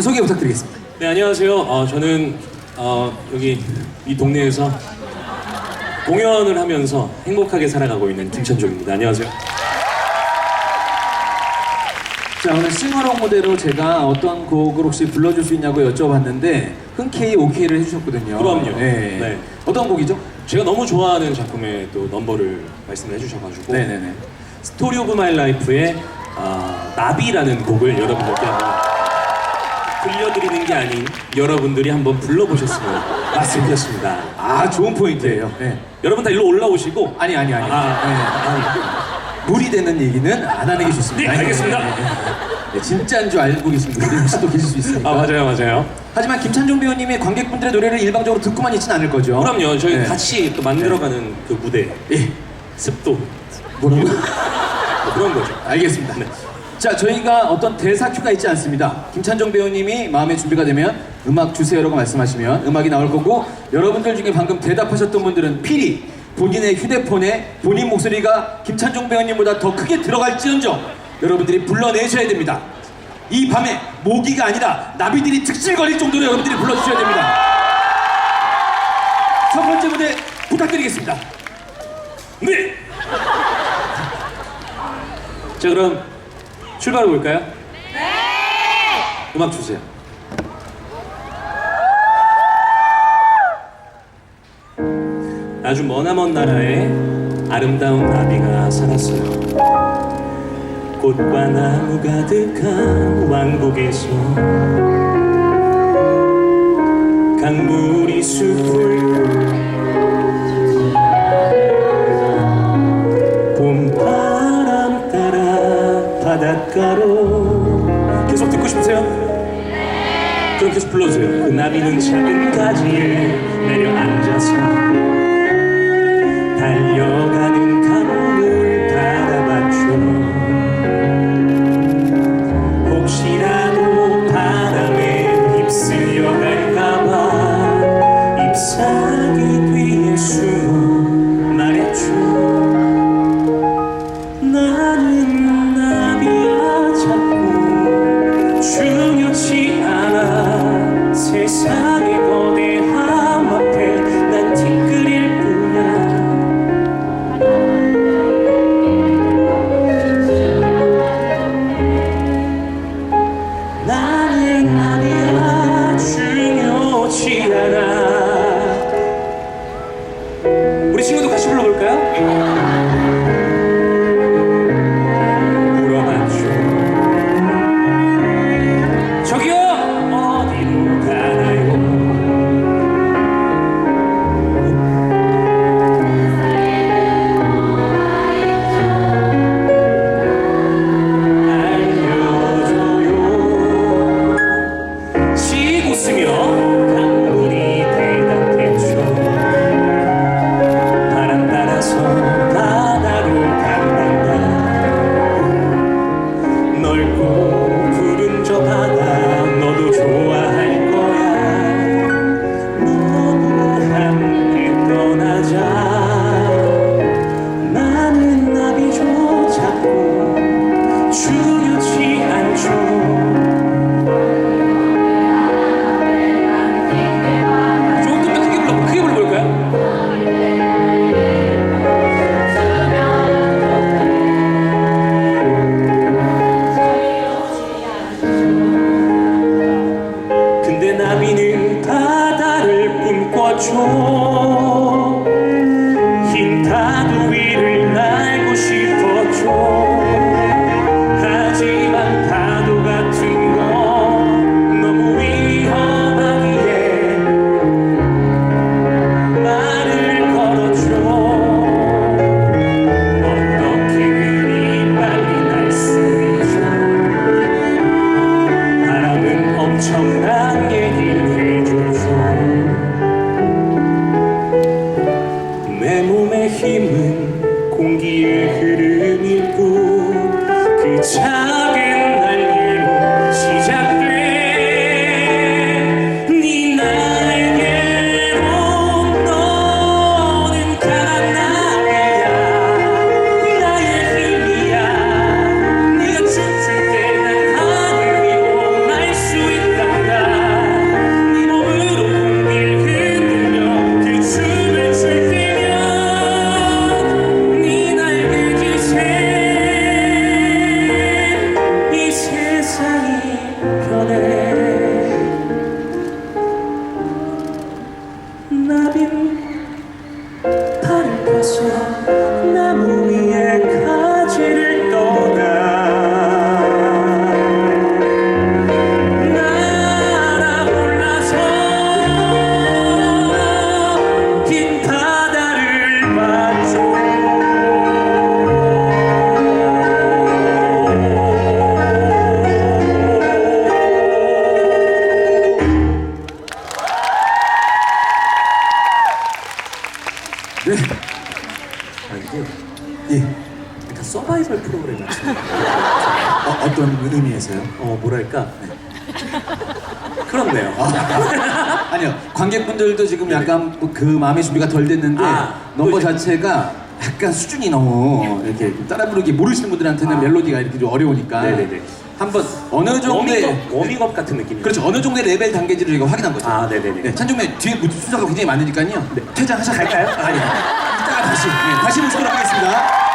소개 부탁드리겠습니다. 네 안녕하세요. 어, 저는 어, 여기 이 동네에서 공연을 하면서 행복하게 살아가고 있는 김찬종입니다. 안녕하세요. 자 오늘 싱어롱 무대로 제가 어떤 곡을 혹시 불러줄 수 있냐고 여쭤봤는데 흔쾌히 오케이를 해주셨거든요. 그럼요. 네. 네. 어떤 곡이죠? 제가 너무 좋아하는 작품의 또 넘버를 말씀해 주셔가지고 네네네. 스토리 오브 마이 라이프의 아, 나비라는 곡을 여러분들께 한번 들려드리는 게 아닌 여러분들이 한번 불러보셨으면 좋겠습니다. 아 좋은 포인트예요. 네. 여러분 다 일로 올라오시고 아니 아니 아니. 아, 네. 아, 무리 되는 얘기는 안 하는 게 좋습니다. 네, 알겠습니다. 네, 네, 네. 네, 진짜인 줄 알고 계신 분들이 혹시 또 계실 수 있으니까. 아 맞아요 맞아요. 하지만 김찬종 배우님이 관객분들의 노래를 일방적으로 듣고만 있지는 않을 거죠. 그럼요 저희 네. 같이 또 만들어가는 그 무대 예. 습도 뭐라고? 뭐 그런 거죠. 알겠습니다. 네. 자, 저희가 어떤 대사 큐가 있지 않습니다. 김찬종 배우님이 마음의 준비가 되면 음악 주세요라고 말씀하시면 음악이 나올 거고 여러분들 중에 방금 대답하셨던 분들은 필히 본인의 휴대폰에 본인 목소리가 김찬종 배우님보다 더 크게 들어갈지언정 여러분들이 불러내셔야 됩니다. 이 밤에 모기가 아니라 나비들이 특실거릴 정도로 여러분들이 불러주셔야 됩니다. 첫 번째 무대 부탁드리겠습니다. 네. 자 그럼 출발해 볼까요? 네. 음악 주세요. 아주 머나먼 나라에 아름다운 나비가 살았어요. 꽃과 나무 가득한 왕국에서 강물이 숲을 계속 불러주세요 그 나비는 작은 가지에 내려앉아 네. 아 이게 예. 약간 서바이벌 프로그램 같은 어, 어떤 의미에서요? 어 뭐랄까 그렇네요 아니요. 관객분들도 지금 약간 그 마음의 준비가 덜 됐는데 아, 넘버 또 이제- 자체가 약간 수준이 너무 이렇게 따라 부르기 모르시는 분들한테는 아. 멜로디가 이렇게 좀 어려우니까 네네네. 한번 어느 정도의 워밍업, 워밍업 같은 느낌이죠 그렇죠 어느 정도의 레벨 단계인지를 저희가 확인한 거죠. 아, 네네네. 네, 찬종님 뒤에 무- 순서가 굉장히 많으니까요. 네, 퇴장하셔도 갈까요? 아니, 이따가 다시 네, 다시 모시도록 하겠습니다.